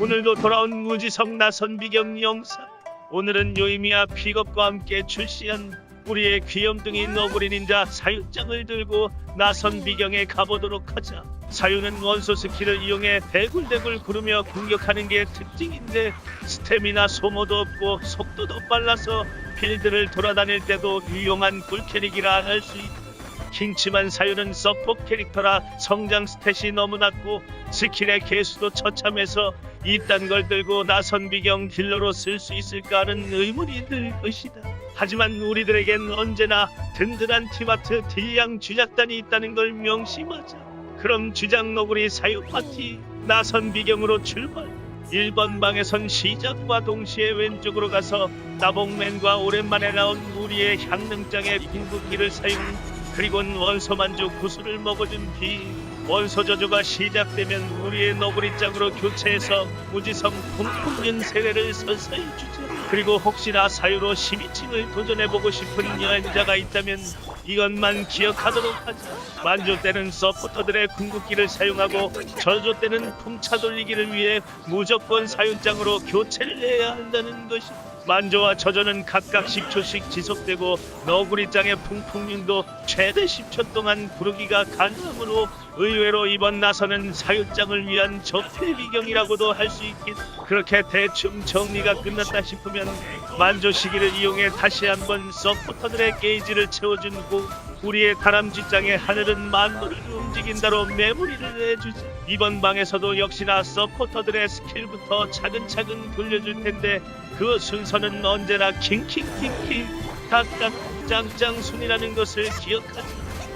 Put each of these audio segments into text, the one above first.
오늘도 돌아온 무지성 나선 비경 영상. 오늘은 요이미야 픽업과 함께 출시한 우리의 귀염둥이 너구리 닌자 사유장을 들고 나선 비경에 가보도록 하자. 사유는 원소 스킬을 이용해 대굴대굴 구르며 공격하는 게 특징인데 스태미나 소모도 없고 속도도 빨라서 필드를 돌아다닐 때도 유용한 꿀캐릭이라 할 수 있다. 킹치만 사유는 서포 캐릭터라 성장 스탯이 너무 낮고 스킬의 개수도 처참해서 이딴 걸 들고 나선 비경 딜러로 쓸 수 있을까 하는 의문이 들 것이다. 하지만 우리들에겐 언제나 든든한 티마트 딜량 주작단이 있다는 걸 명심하자. 그럼 주작 너구리 사유 파티 나선 비경으로 출발. 1번 방에선 시작과 동시에 왼쪽으로 가서 나봉맨과 오랜만에 나온 우리의 향능장의 빙국기를 사용 그리고는 원소 만주 구슬을 먹어준 뒤 원소 저주가 시작되면 우리의 너구리장으로 교체해서 무지성 풍풍윤 세례를 서서히 주자. 그리고 혹시나 사유로 12층을 도전해보고 싶은 여행자가 있다면 이것만 기억하도록 하자. 만조 때는 서포터들의 궁극기를 사용하고 저조 때는 풍차 돌리기를 위해 무조건 사유장으로 교체를 해야 한다는 것이. 만조와 저조는 각각 10초씩 지속되고 너구리장의 풍풍윤도 최대 10초 동안 부르기가 가능하므로 의외로 이번 나서는 사유장을 위한 적폐 비경이라고도 할 수 있겠다. 그렇게 대충 정리가 끝났다 싶으면 만조 시기를 이용해 다시 한번 서포터들의 게이지를 채워준 후 우리의 다람쥐장의 하늘은 만물을 움직인다로 메모리를 해주자. 이번 방에서도 역시나 서포터들의 스킬부터 차근차근 돌려줄 텐데 그 순서는 언제나 킹킹킹킹 각각 짱짱순이라는 것을 기억하자.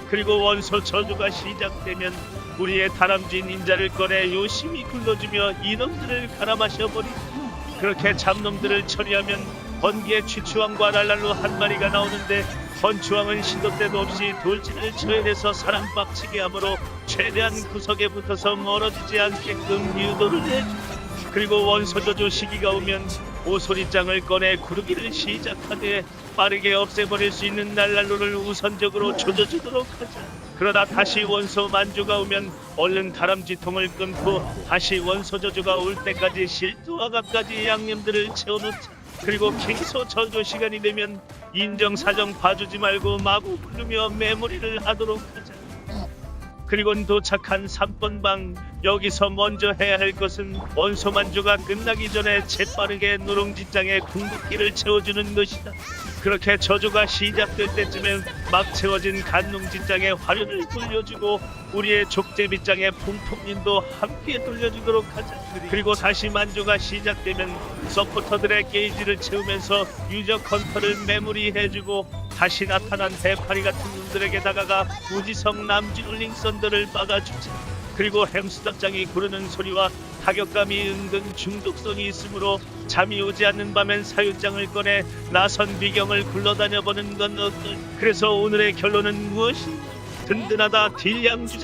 그리고 원소 저주가 시작되면 우리의 다람쥐 닌자를 꺼내 요심히 굴러주며 이놈들을 갈아 마셔버리고 그렇게 잡놈들을 처리하면 번개의 취추왕과 랄랄로 한 마리가 나오는데 번추왕은 시도 때도 없이 돌진을 처해내서 사람 빡치게 하므로 최대한 구석에 붙어서 멀어지지 않게끔 유도를 해주고 그리고 원소저주 시기가 오면 오소리장을 꺼내 구르기를 시작하되 빠르게 없애버릴 수 있는 날랄로를 우선적으로 조져주도록 하자. 그러다 다시 원소 만주가 오면 얼른 다람쥐통을 끊고 다시 원소 저주가 올 때까지 실두아가까지 양념들을 채워놓자. 그리고 킹소 저주 시간이 되면 인정사정 봐주지 말고 마구 부르며 메모리를 하도록. 그리곤 도착한 3번 방 여기서 먼저 해야 할 것은 원소 만주가 끝나기 전에 재빠르게 누룽지장에 궁극기를 채워주는 것이다. 그렇게 저주가 시작될 때쯤엔 막 채워진 간농지장에 화류를 돌려주고 우리의 족제비장에 풍풍린도 함께 돌려주도록 하자. 그리고 다시 만주가 시작되면 서포터들의 게이지를 채우면서 유저 컨터를 메모리해주고 다시 나타난 해파리 같은 놈들에게 다가가 무지성 남지룰링 썬더를 막아주자. 그리고 햄스터장이 구르는 소리와 타격감이 은근 중독성이 있으므로 잠이 오지 않는 밤엔 사유장을 꺼내 나선 비경을 굴러다녀 보는 건 어떨? 그래서 오늘의 결론은 무엇인가? 든든하다 딜량 주자.